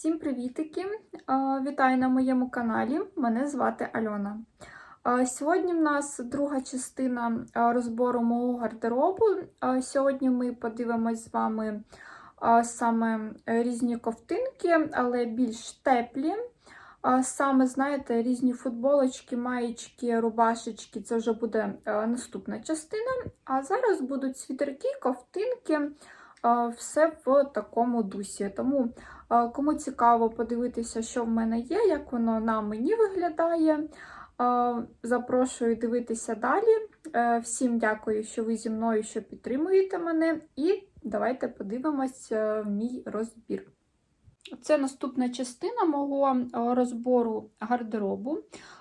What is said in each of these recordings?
Всім привітики! Вітаю на моєму каналі. Мене звати Альона. Сьогодні в нас друга частина розбору мого гардеробу. Сьогодні ми подивимось з вами саме різні ковтинки, але більш теплі. Саме, знаєте, різні футболочки, маєчки, рубашечки це вже буде наступна частина. А зараз будуть світерки, ковтинки. Все в такому дусі. Тому Кому цікаво подивитися, що в мене є, як воно на мені виглядає. Запрошую дивитися далі. Е, Всім дякую, що ви зі мною, що підтримуєте мене. І давайте подивимось е, мій розбір. Це наступна частина мого е, розбору гардеробу.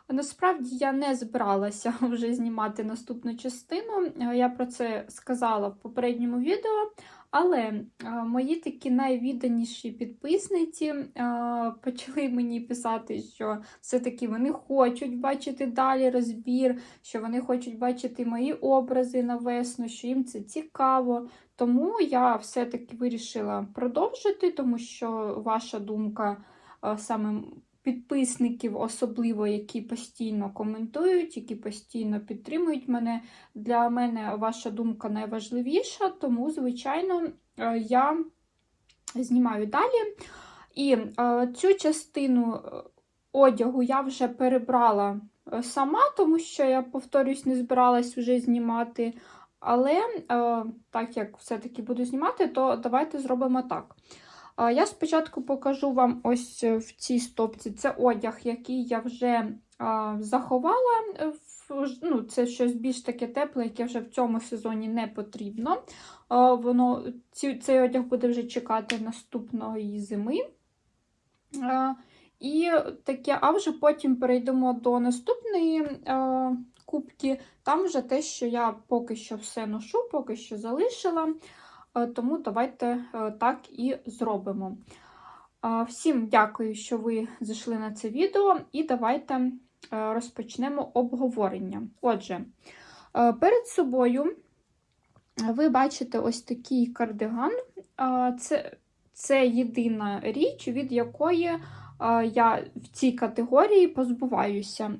Насправді я не збиралася вже знімати наступну частину. Я про це сказала в попередньому відео. Але мої такі найвідданіші підписниці почали мені писати, що все-таки вони хочуть бачити далі розбір, що вони хочуть бачити мої образи на весну, що їм це цікаво. Тому я все-таки вирішила продовжити, тому що ваша думка саме підписників, особливо які постійно коментують, які постійно підтримують мене. Для мене ваша думка найважливіша, тому, звичайно, е, я знімаю далі. І е, цю частину е, одягу я вже перебрала сама, тому що я, повторюсь, не збиралась вже знімати. Але так як все-таки буду знімати, то давайте зробимо так. Я спочатку покажу вам ось е, в цій стопці це одяг, який я вже заховала. е, Ну, це щось більш таке тепле, яке вже в цьому сезоні не потрібно. Воно, цей одяг буде вже чекати наступної зими. І таке, а вже потім перейдемо до наступної кубки. Там вже те, що я поки що все ношу, поки що залишила. Е, Тому давайте е, так і зробимо. Е, Всім дякую, що ви зайшли на це відео, і давайте розпочнемо обговорення. Отже, перед собою ви бачите ось такий кардиган. Це, це єдина річ, від якої я в цій категорії позбуваюся.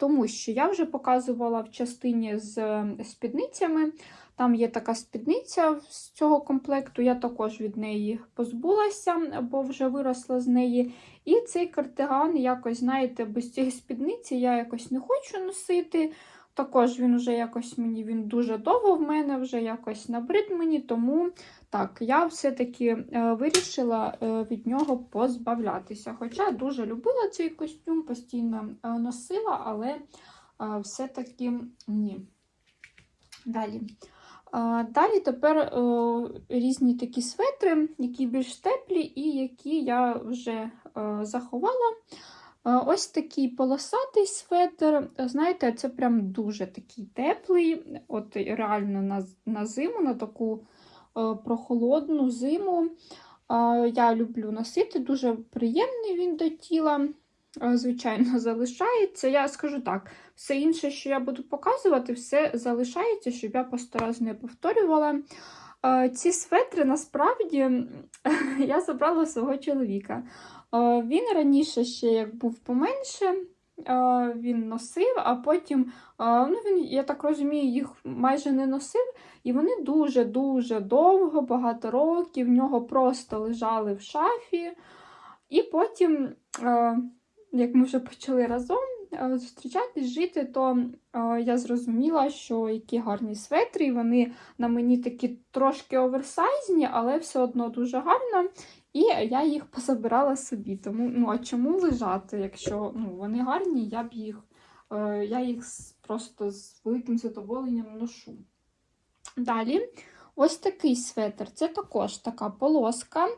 Тому що я вже показувала в частині з е, спідницями. Там є така спідниця з цього комплекту, я також від неї позбулася, бо вже виросла з неї. І цей картиган, якось, знаєте, без цієї спідниці я якось не хочу носити. Також він вже якось мені він дуже довго в мене, вже якось набрид мені, тому так, я все-таки е, вирішила е, від нього позбавлятися. Хоча дуже любила цей костюм, постійно е, носила, але все-таки ні. Далі. Далі тепер різні такі светри, які більш теплі і які я вже заховала. Е, ось такий полосатий светр. Знаєте, це прям дуже такий теплий, от реально на, на зиму, на таку е, прохолодну зиму. Е, я люблю носити, дуже приємний він до тіла. Е, Звичайно, залишається. Я скажу так, все інше, що я буду показувати, все залишається, щоб я просто раз не повторювала. Е, Ці светри насправді я забрала свого чоловіка. Е, Він раніше ще як був поменше, е, він носив, а потім, е, ну він, я так розумію, їх майже не носив. І вони дуже-дуже довго, багато років в нього просто лежали в шафі. І потім, як ми вже почали разом зустрічатись, жити, то я зрозуміла, що які гарні светри, і вони на мені такі трошки оверсайзні, але все одно дуже гарно. І я їх позабирала собі. Тому ну, а чому лежати, якщо ну, вони гарні, я б їх, е, я їх просто з великим задоволенням ношу. Далі, ось такий светр. Це також така полоска.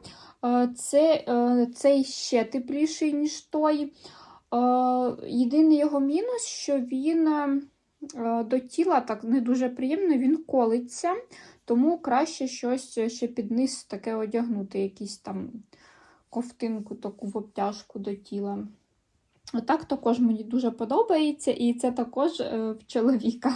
Е, Це, е, цей ще тепліший, ніж той. Е, Єдиний його мінус, що він до тіла так не дуже приємно, він колиться, тому краще щось ще під низ таке одягнути, якісь там ковтинку таку в обтяжку до тіла. Так також мені дуже подобається, і це також е, в чоловіка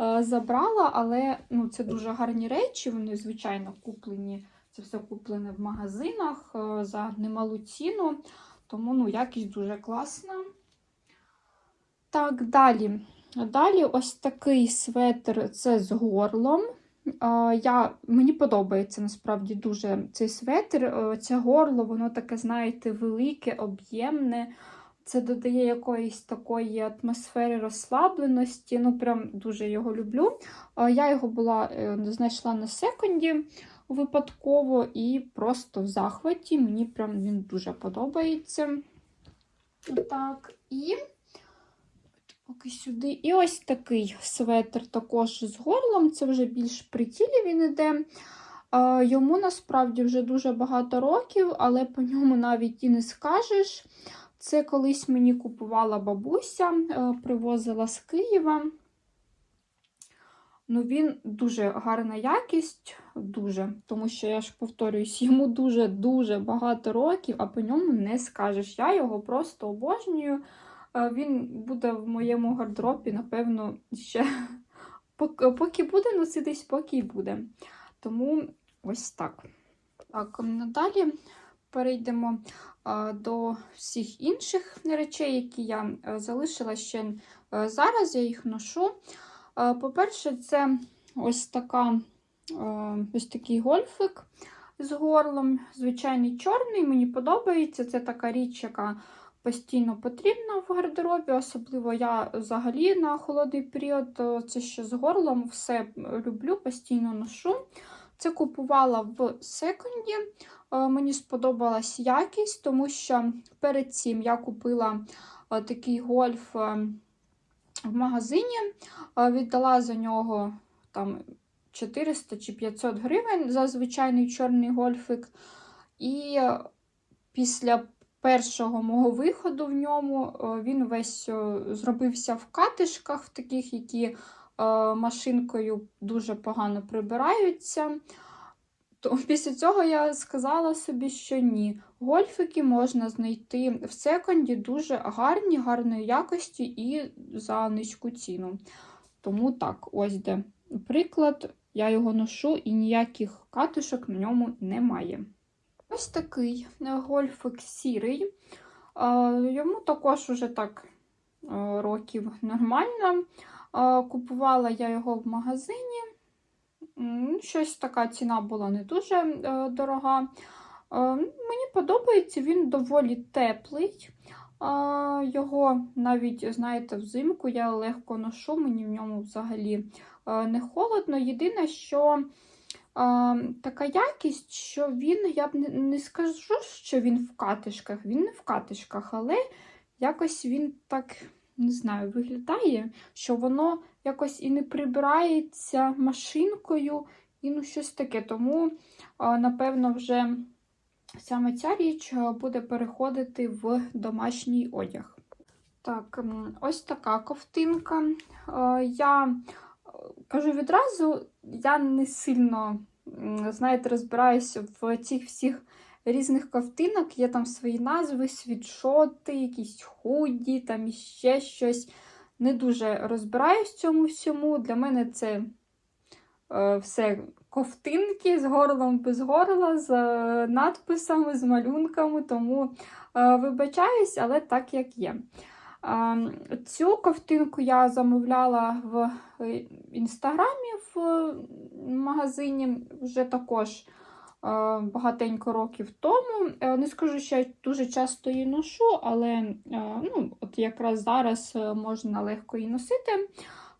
е, забрала, але ну, це дуже гарні речі, вони, звичайно, куплені Це все куплене в магазинах е, за немалу ціну, тому ну, якість дуже класна. Так, далі. Далі ось такий светр це з горлом. Я, Мені подобається насправді дуже цей светр. Е, Це горло, воно таке, знаєте, велике, об'ємне. Це додає якоїсь такої атмосфери розслабленості. Ну, прям дуже його люблю. Я його була е, знайшла на секунді випадково і просто в захваті. Мені прям він дуже подобається. Так, і поки сюди. І ось такий светр також з горлом. Це вже більш при тілі він іде. Е, Йому насправді вже дуже багато років, але по ньому навіть і не скажеш. Це колись мені купувала бабуся, е, привозила з Києва. Ну, він дуже гарна якість, дуже, тому що я ж повторююсь, йому дуже-дуже багато років, а по ньому не скажеш. Я його просто обожнюю. Він буде в моєму гардеробі, напевно, ще поки, буде носитись, поки й буде. Тому ось так. Так, надалі перейдемо до всіх інших речей, які я е, залишила ще е, зараз, я їх ношу. Е, По-перше, це ось така, ось такий гольфик з горлом. Звичайний чорний, мені подобається. Це така річ, яка постійно потрібна в гардеробі. Особливо я взагалі на холодний період. е, Це ще з горлом все люблю, постійно ношу. Це купувала в секунді. Е, Мені сподобалась якість, тому що перед цим я купила е, такий гольф е, в магазині, е, віддала за нього там 400 чи 500 гривень за звичайний чорний гольфик. І е, після першого мого виходу в ньому е, він весь е, зробився в катишках, в таких, які е, машинкою дуже погано прибираються. Після цього я сказала собі, що ні. Гольфики можна знайти в секонді дуже гарні, гарної якості і за низьку ціну. Тому так, ось де приклад. Я його ношу і ніяких катушок на ньому немає. Ось такий е, гольфик сірий. Е, Йому також уже так е, років нормально. Купувала я його в магазині. Щось така ціна була не дуже дорога. Мені подобається, він доволі теплий. Його навіть, знаєте, взимку я легко ношу, мені в ньому взагалі не холодно. Єдине, що е, така якість, що він, я б не, не скажу, що він в катишках, він не в катишках, але якось він так, не знаю, виглядає, що воно якось і не прибирається машинкою, і ну щось таке. Тому, е, напевно, вже саме ця річ буде переходити в домашній одяг. Так, ось така ковтинка. Я кажу відразу, я не сильно, знаєте, розбираюся в цих всіх різних ковтинок. Є там свої назви, світшоти, якісь худі, там іще щось. Не дуже розбираюсь в цьому всьому. Для мене це е, все ковтинки з горлом без горла, з е, надписами, з малюнками, тому е, вибачаюсь, але так як є. Е, Цю ковтинку я замовляла в е, інстаграмі в е, магазині вже також е, багатенько років тому. Не скажу, що я дуже часто її ношу, але ну, от якраз зараз можна легко її носити.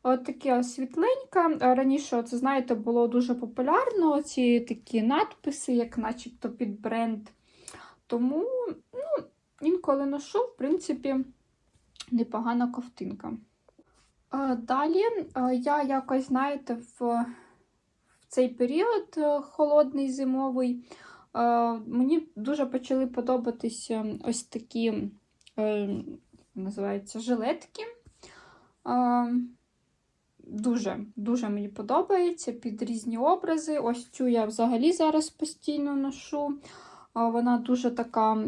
От таке світленька. Раніше, це, знаєте, було дуже популярно ці такі надписи, як начебто під бренд. Тому ну, інколи ношу, в принципі, непогана ковтинка. Е, Далі е, я якось, знаєте, в, в цей період е, холодний зимовий, мені дуже почали подобатися ось такі, називаються, жилетки. Е, Дуже, дуже мені подобається під різні образи. Ось цю я взагалі зараз постійно ношу. Вона дуже така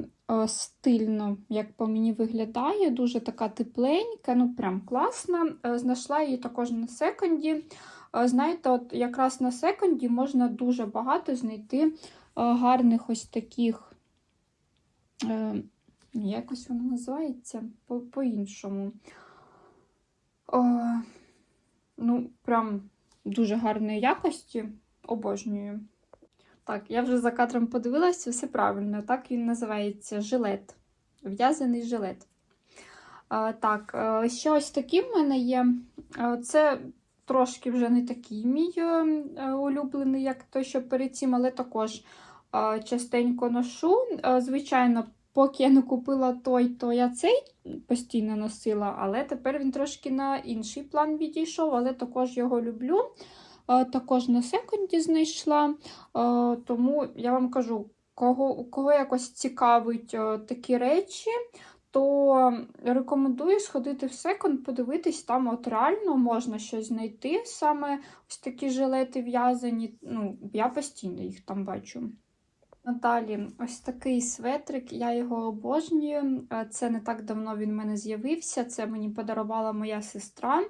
стильно, як по мені виглядає, дуже така тепленька, ну прям класна. Е, Знайшла її також на секонді. Е, Знаєте, от якраз на секонді можна дуже багато знайти гарних ось таких, е, якось воно називається по- по-іншому. О, ну, прям дуже гарної якості. Обожнюю. Так, я вже за кадром подивилася, все правильно. Так він називається жилет. В'язаний жилет. А, так, е, ще ось такі в мене є. Е, Це трошки вже не такий мій е, улюблений, як той, що перед цим, але також частенько ношу. Звичайно, поки я не купила той, то я цей постійно носила, але тепер він трошки на інший план відійшов, але також його люблю. Е, Також на секунді знайшла. Е, Тому я вам кажу, кого, кого якось цікавить е, такі речі, то рекомендую сходити в секонд, подивитись, там от реально можна щось знайти. Саме ось такі жилети в'язані. Ну, я постійно їх там бачу. Далі, ось такий светрик, я його обожнюю. Це не так давно він в мене з'явився. Це мені подарувала моя сестра.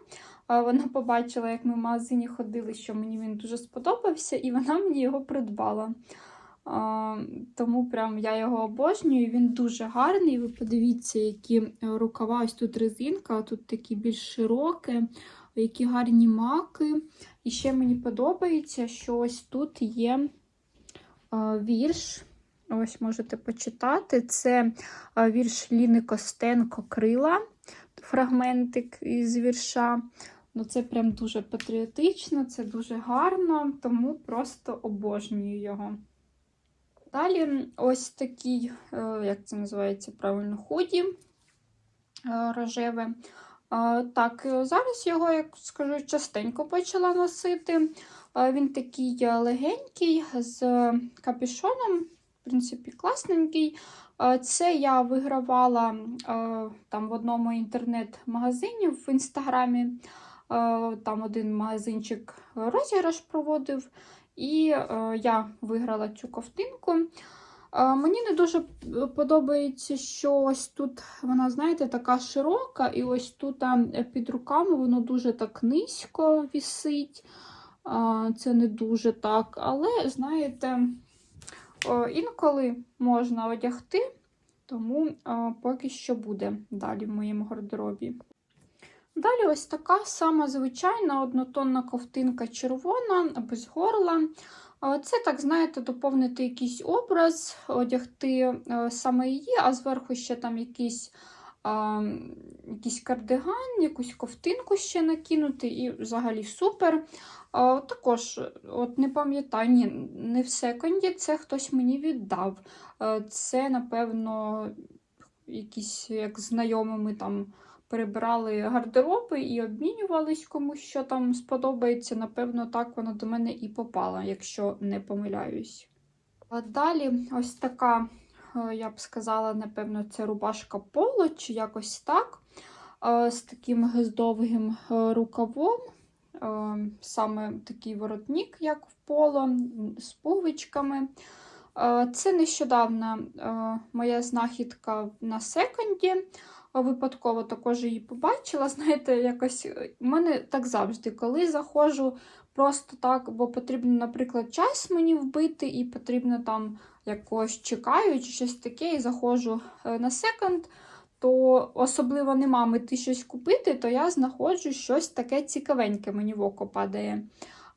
Вона побачила, як ми в магазині ходили, що мені він дуже сподобався, і вона мені його придбала. Тому прям я його обожнюю. Він дуже гарний. Ви подивіться, які рукава, ось тут резинка, а тут такі більш широкі, які гарні маки. І ще мені подобається, що ось тут є вірш. Ось можете почитати. Це вірш Ліни Костенко Крила, фрагментик із вірша. Ну, це прям дуже патріотично, це дуже гарно, тому просто обожнюю його. Далі ось такий, е, як це називається правильно, худі е, рожеве. Е, Так, зараз його, як скажу, частенько почала носити. Він такий легенький з капюшоном, в принципі, класненький. Це я вигравала там в одному інтернет-магазині в інстаграмі. Е, Там один магазинчик розіграш проводив. І е, я виграла цю ковтинку. Е, мені не дуже подобається, що ось тут вона, знаєте, така широка, і ось тут під руками воно дуже так низько вісить. Це не дуже так. Але, знаєте, інколи можна одягти, тому поки що буде далі в моєму гардеробі. Далі ось така сама звичайна однотонна ковтинка червона, без горла. Це, так, знаєте, доповнити якийсь образ, одягти е, саме її, а зверху ще там якийсь, а, якийсь кардиган, якусь ковтинку ще накинути, і взагалі супер. А, Також, от не пам'ятаю, ні, не в секунді, це хтось мені віддав. Е, Це, напевно, якісь як знайомими там перебирали гардероби і обмінювались комусь, що там сподобається. Напевно, так вона до мене і попала, якщо не помиляюсь. А далі ось така, е, я б сказала, напевно, це рубашка поло, чи якось так. е, З таким довгим е, рукавом. Саме такий воротник, як в поло, з пуговичками. Це нещодавна моя знахідка на секонді випадково також її побачила. Знаєте, якось у мене так завжди, коли заходжу просто так, бо потрібно, наприклад, час мені вбити, і потрібно там якось чекаю чи щось таке, і заходжу е, на секонд, то особливо нема мети щось купити, то я знаходжу щось таке цікавеньке, мені в око падає.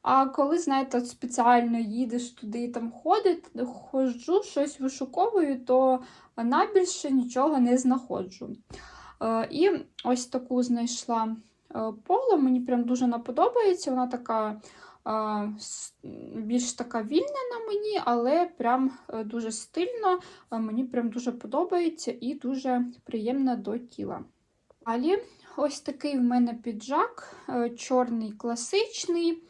А коли, знаєте, спеціально їдеш туди і там ходить, ходжу, щось вишуковую, то найбільше нічого не знаходжу. Е, І ось таку знайшла е, поло, мені прям дуже не подобається. Вона така е, більш така вільна на мені, але прям дуже стильно. Мені прям дуже подобається і дуже приємна до тіла. Далі ось такий в мене піджак, чорний класичний.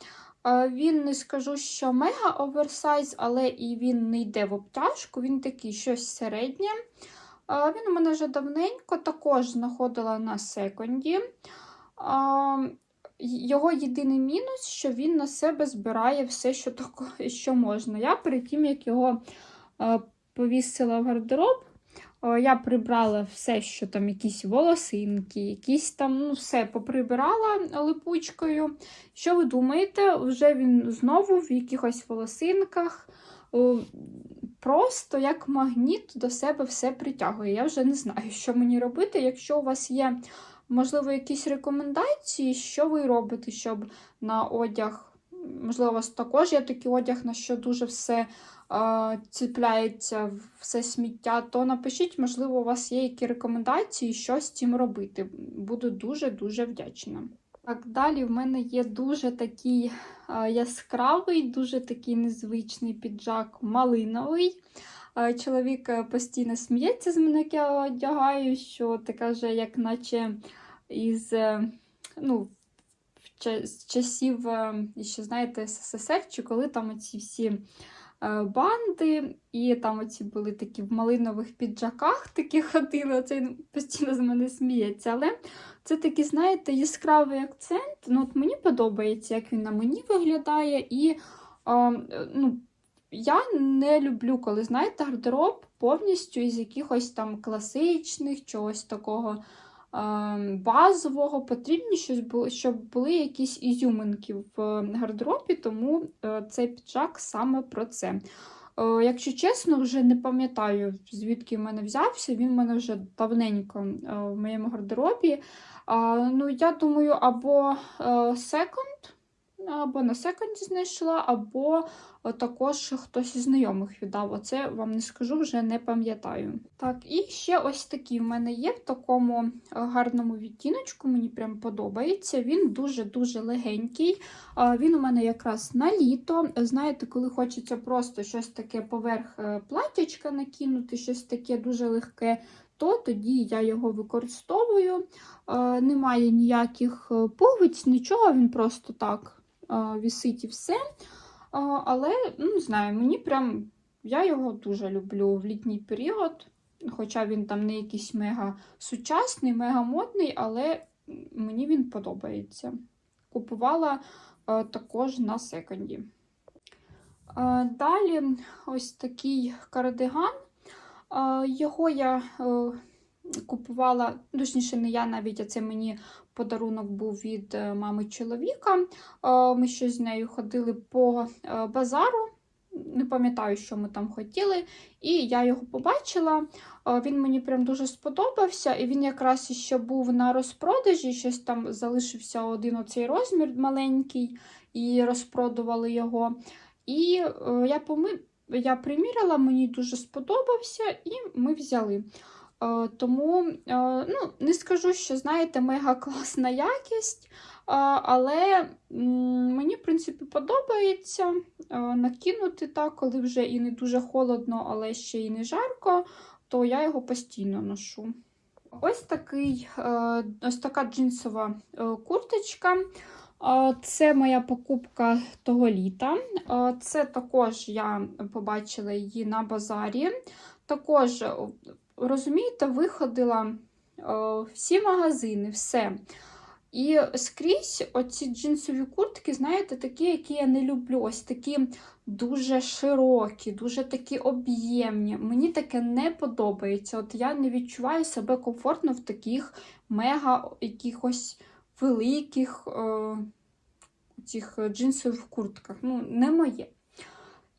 Е, Він не скажу, що мега оверсайз, але і він не йде в обтяжку, він такий щось середнє. Е, Він у мене вже давненько також знаходила на секонді. Його єдиний мінус, що він на себе збирає все, що, що можна. Я перед тим, як його е, повісила в гардероб, е, я прибрала все, що там якісь волосинки, якісь там, ну, все поприбирала липучкою. Що ви думаєте? Вже він знову в якихось волосинках. просто як магніт до себе все притягує. Я вже не знаю, що мені робити. Якщо у вас є, можливо, якісь рекомендації, що ви робите, щоб на одяг, можливо, у вас також є такий одяг, на що дуже все ціпляється, все сміття, то напишіть, можливо, у вас є які рекомендації, що з цим робити. Буду дуже-дуже вдячна. Так, далі в мене є дуже такий яскравий, дуже такий незвичний піджак малиновий. Чоловік е, постійно сміється з мене, як я одягаю, що ти каже, як наче із е, ну, з часів, е, ще знаєте, СССР, чи коли там оці всі банди, і там оці були такі в малинових піджаках такі ходили, оце постійно з мене сміється. Але це такий, знаєте, яскравий акцент. Ну, от мені подобається, як він на мені виглядає. І а, ну, я не люблю, коли, знаєте, гардероб повністю із якихось там класичних, чогось такого базового. Потрібні щоб були якісь ізюминки в гардеробі, тому е, цей піджак саме про це. Е, Якщо чесно, вже не пам'ятаю, звідки в мене взявся. Він в мене вже давненько е, в моєму гардеробі. Ну, я думаю, або секонд, або на секонді знайшла, або е, також хтось із знайомих віддав. Оце вам не скажу, вже не пам'ятаю. Так, і ще ось такий в мене є в такому е, гарному відтіночку, мені прям подобається. Він дуже-дуже легенький. Він у мене якраз на літо. Знаєте, коли хочеться просто щось таке поверх е, платячка накинути, щось таке дуже легке, то тоді я його використовую. Немає ніяких пуговиць, нічого, він просто так вісить і все. Е, Але, ну, не знаю, мені прям я його дуже люблю в літній період. Хоча він там не якийсь мега сучасний, мега модний, але мені він подобається. Купувала е, також на секонді. Е, Далі ось такий кардиган. Е, Його я е, купувала, точніше, не я навіть, а це мені подарунок був від е, мами чоловіка. Е, Ми щось з нею ходили по е, базару. Не пам'ятаю, що ми там хотіли, і я його побачила. Він мені прям дуже сподобався, і він якраз ще був на розпродажі, щось там залишився один оцей розмір маленький, і розпродували його. І я поми... я приміряла, мені дуже сподобався, і ми взяли. Е, Тому е, ну, не скажу, що знаєте, мега класна якість, але мені, в принципі, подобається е, накинути так, коли вже і не дуже холодно, але ще і не жарко, то я його постійно ношу. Ось такий, ось така джинсова курточка. Це моя покупка того літа. Це також я побачила її на базарі. Також, розумієте, виходила е, всі магазини, все. І скрізь оці джинсові куртки, знаєте, такі, які я не люблю. Ось такі дуже широкі, дуже такі об'ємні. Мені таке не подобається. От я не відчуваю себе комфортно в таких мега якихось великих е, цих джинсових куртках. Ну, не моє.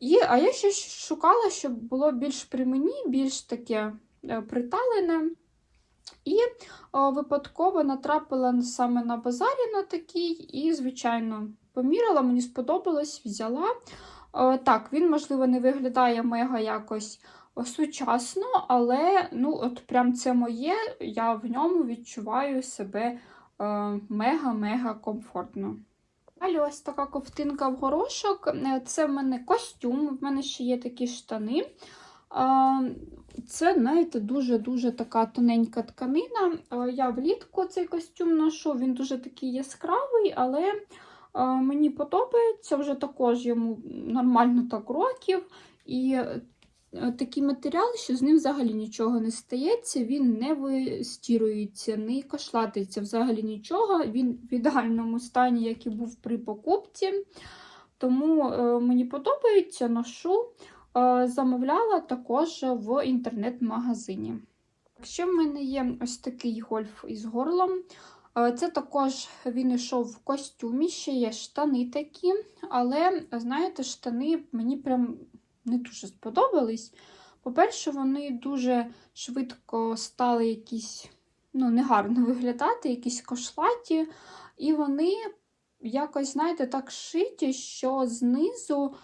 І, а я ще шукала, щоб було більш при мені, більш таке е, приталене. І о, випадково натрапила саме на базарі на такий, і, звичайно, поміряла, мені сподобалось, взяла. О, так, він, можливо, не виглядає мега якось сучасно, але ну, от прям це моє, я в ньому відчуваю себе е, мега-мега комфортно. Далі ось така ковтинка в горошок. Е, Це в мене костюм, в мене ще є такі штани. Це, знаєте, дуже-дуже така тоненька тканина. Я влітку цей костюм ношу, він дуже такий яскравий, але мені подобається вже також йому нормально так років. І е, такий матеріал, що з ним взагалі нічого не стається, він не вистірується, не кошлатиться взагалі нічого. Він в ідеальному стані, як і був при покупці. Тому е, мені подобається, ношу. Е, Замовляла також в інтернет-магазині. Ще в мене є ось такий гольф із горлом. Е, Це також він йшов в костюмі, ще є штани такі, але, знаєте, штани мені прям не дуже сподобались. По-перше, вони дуже швидко стали якісь ну, негарно виглядати, якісь кошлаті, і вони якось, знаєте, так шиті, що знизу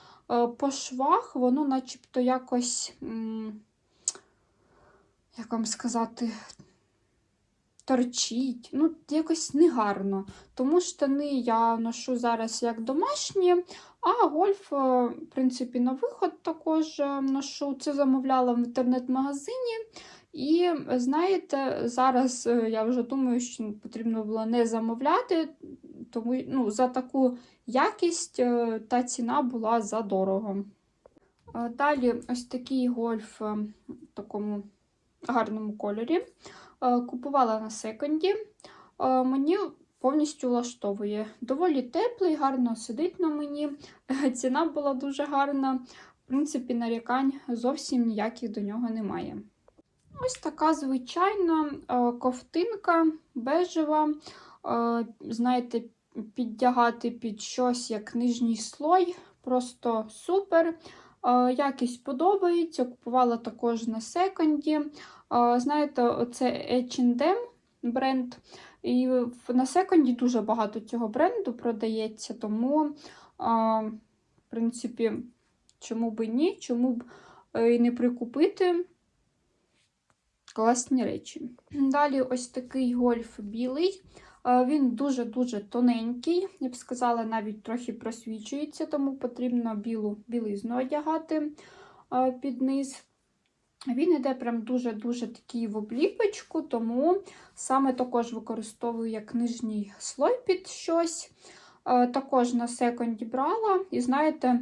по швах воно начебто якось, як вам сказати, торчить. Ну, якось негарно. Тому штани я ношу зараз як домашні, а гольф, е, в принципі, на виход також е, ношу. Це замовляла в інтернет-магазині. І знаєте, зараз е, я вже думаю, що потрібно було не замовляти, тому ну, за таку якість е, та ціна була за дорого. Е, Далі ось такий гольф в такому гарному кольорі. Купувала на секонді. Мені повністю влаштовує. Доволі теплий, гарно сидить на мені. Ціна була дуже гарна. В принципі, нарікань зовсім ніяких до нього немає. Ось така звичайна е, ковтинка бежева. Е, Знаєте, піддягати під щось як нижній слой. Просто супер. Е, Якість подобається. Купувала також на секонді. Знаєте, оце H&M бренд. І на секонді дуже багато цього бренду продається, тому, в принципі, чому б і ні, чому б і не прикупити класні речі. Далі ось такий гольф білий. Е, Він дуже-дуже тоненький, я б сказала, навіть трохи просвічується, тому потрібно білу білизну одягати е, під низ. Він іде прям дуже-дуже такий в обліпочку, тому саме також використовую як нижній слой під щось. Е, Також на секонді брала. І знаєте,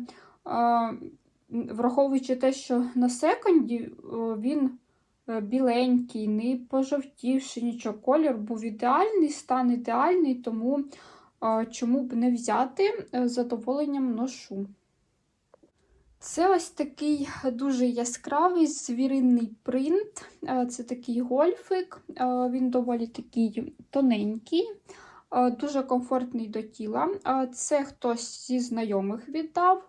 враховуючи те, що на секонді він біленький, не пожовтівши нічого. Колір був ідеальний, стан ідеальний, тому е, чому б не взяти, Е, з задоволенням ношу. Це ось такий дуже яскравий звіринний принт. Е, Це такий гольфик, Е, він доволі такий тоненький, е, дуже комфортний до тіла. Е, Це хтось зі знайомих віддав.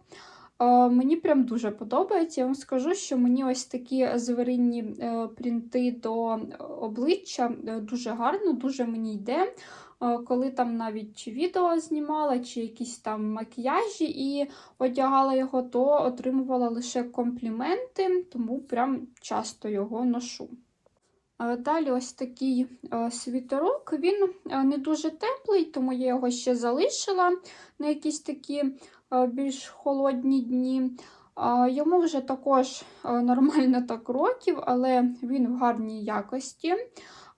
Е, Мені прям дуже подобається. Я вам скажу, що мені ось такі звіринні е, принти до обличчя е, дуже гарно, дуже мені йде. Коли там навіть чи відео знімала, чи якісь там макіяжі і одягала його, то отримувала лише компліменти, тому прям часто його ношу. Далі ось такий світерок. Він не дуже теплий, тому я його ще залишила на якісь такі більш холодні дні. Йому вже також е, нормально так років, але він в гарній якості.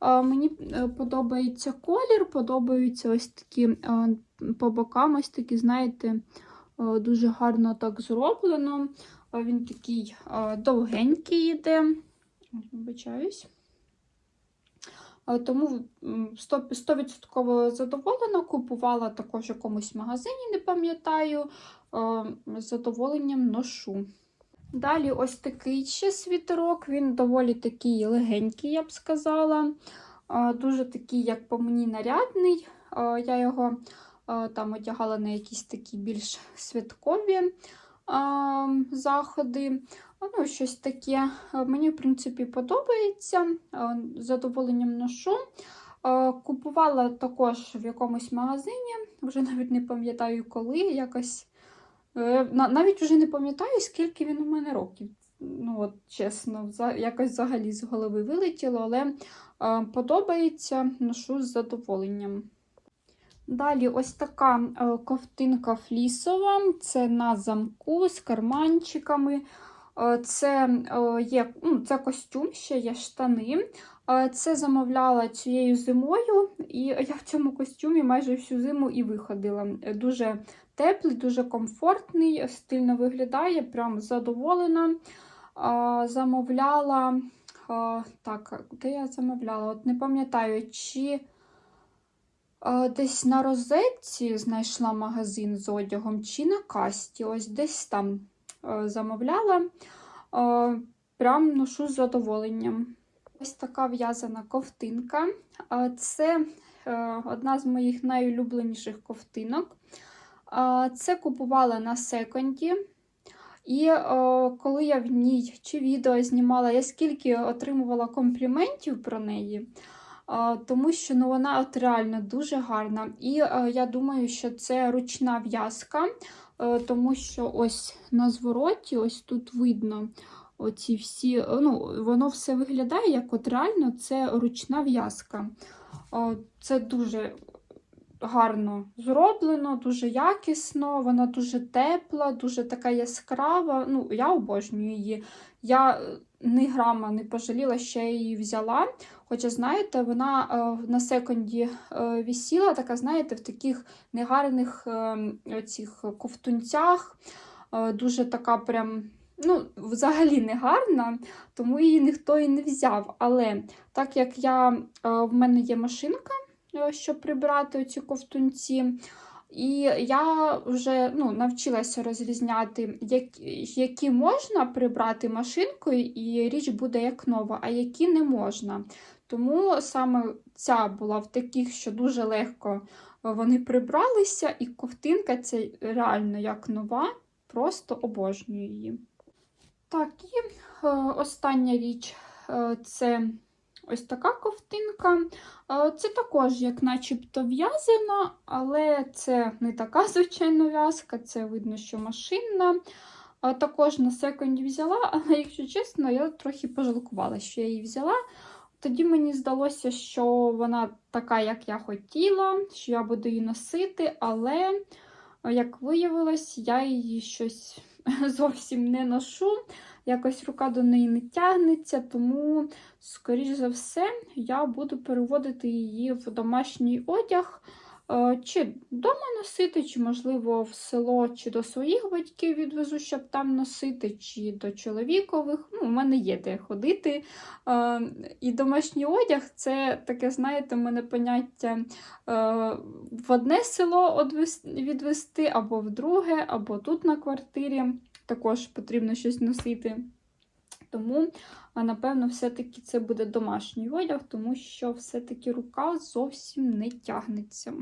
Мені е, подобається колір, подобаються ось такі е, по бокам, ось такі, знаєте, е, дуже гарно так зроблено. Е, Він такий е, довгенький йде. Вибачаюсь. Е, Тому 100% 100% задоволена. Купувала також в якомусь магазині, не пам'ятаю. Е, З задоволенням ношу. Далі ось такий ще світерок, він доволі такий легенький, я б сказала. Е, Дуже такий, як по мені, нарядний. Я його там одягала на якісь такі більш святкові е, заходи. Ну, щось таке. Е, Мені, в принципі, подобається. Е, З задоволенням ношу. Е, Купувала також в якомусь магазині, вже навіть не пам'ятаю коли. якось Е, Навіть вже не пам'ятаю, скільки він у мене років. Ну, от чесно, якось взагалі з голови вилетіло, але е, подобається, ношу з задоволенням. Далі ось така е, ковтинка флісова, це на замку з карманчиками. Е, Це е, є ну, це костюм, ще є штани. Е, Це замовляла цією зимою, і я в цьому костюмі майже всю зиму і виходила. Дуже теплий, дуже комфортний, стильно виглядає, прям задоволена. Замовляла. Так, де я замовляла? От не пам'ятаю, чи десь на розетці знайшла магазин з одягом, чи на касті. Ось десь там замовляла. Прям ношу з задоволенням. Ось така в'язана ковтинка. Це е, одна з моїх найулюбленіших ковтинок. Це купувала на секонді. І е, коли я в ній чи відео знімала, я скільки отримувала компліментів про неї. е, Тому що ну, вона от реально дуже гарна. І е, я думаю, що це ручна в'язка, е, тому що ось на звороті, ось тут видно оці всі, е, ну, воно все виглядає як от реально це ручна в'язка. Е, Це дуже гарно зроблено, дуже якісно, вона дуже тепла, дуже така яскрава. Ну, я обожнюю її. Я е, ні грама не пожаліла, я її взяла. Хоча, знаєте, вона е, на секунді е, висіла, така, знаєте, в таких негарних цих ковтунцях. Дуже така прям. Ну, взагалі не гарна, тому її ніхто і не взяв. Але так як я, в мене є машинка, щоб прибирати ці ковтунці, і я вже ну, навчилася розрізняти, як- які можна прибрати машинкою, і річ буде як нова, а які не можна. Тому саме ця була в таких, що дуже легко е, вони прибралися, і ковтинка це реально як нова, просто обожнюю її. Так, і е, остання річ е, це ось така ковтинка. Е, це також, як начебто, в'язана, але це не така звичайна в'язка, це видно, що машинна. Е, також на секунді взяла, але, якщо чесно, я трохи пожалкувала, що я її взяла. Тоді мені здалося, що вона така, як я хотіла, що я буду її носити, але, е, як виявилось, я її щось зовсім не ношу. Якось рука до неї не тягнеться, тому, скоріш за все, я буду переводити її в домашній одяг. Е, Чи вдома носити, чи, можливо, в село, чи до своїх батьків відвезу, щоб там носити, чи до чоловікових. Ну, У мене є де ходити. Е, І домашній одяг це таке, знаєте, в мене поняття е, в одне село відвезти, або в друге, або тут на квартирі. Також потрібно щось носити. Тому, напевно, все-таки це буде домашній одяг, тому що все-таки рука зовсім не тягнеться.